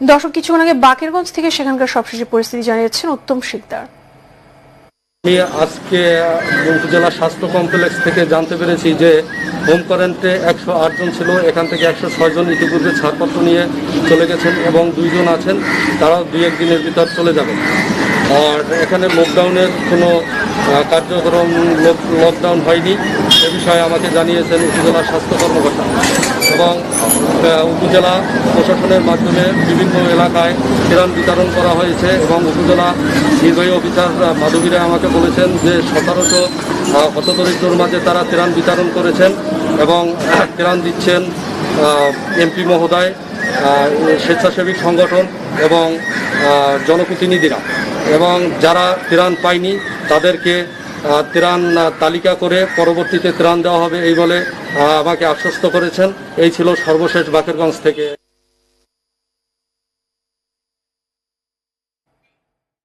দর্শক, কিছুক্ষণ আগে বাকেরগঞ্জ থেকে সেখানকার সবশেষ পরিস্থিতি জানিয়েছেন উত্তম শিকদার। আমি আজকে উপজেলা স্বাস্থ্য কমপ্লেক্স থেকে জানতে পেরেছি যে হোম কোয়ারেন্টে একশো জন ছিল, এখান থেকে একশো জন ইতিপূর্বে ছাড়পত্র নিয়ে চলে গেছেন এবং দুইজন আছেন, তারাও দুই একদিনের ভিতর চলে যাবেন। আর এখানে লকডাউনের কোনো কার্যক্রম লকডাউন হয়নি, এ বিষয়ে আমাকে জানিয়েছেন উপজেলা স্বাস্থ্য কর্মকর্তা। এবং উপজেলা প্রশাসনের মাধ্যমে বিভিন্ন এলাকায় ত্রাণ বিতরণ করা হয়েছে এবং উপজেলা নির্বাহী অফিসার মাধবীরা আমাকে বলেছেন যে সতেরোশো হতদরিদ্রর মাঝে তারা ত্রাণ বিতরণ করেছেন এবং ত্রাণ দিচ্ছেন এমপি মহোদয় স্বেচ্ছাসেবী সংগঠন এবং জনপ্রতিনিধিরা। এবং যারা ত্রাণ পায়নি তাদেরকে ত্রাণ তালিকা করে পরবর্তীতে ত্রাণ দেওয়া হবে, এই বলে আমাকে আশ্বস্ত করেছেন। এই ছিল সর্বশেষ বাকেরগঞ্জ থেকে।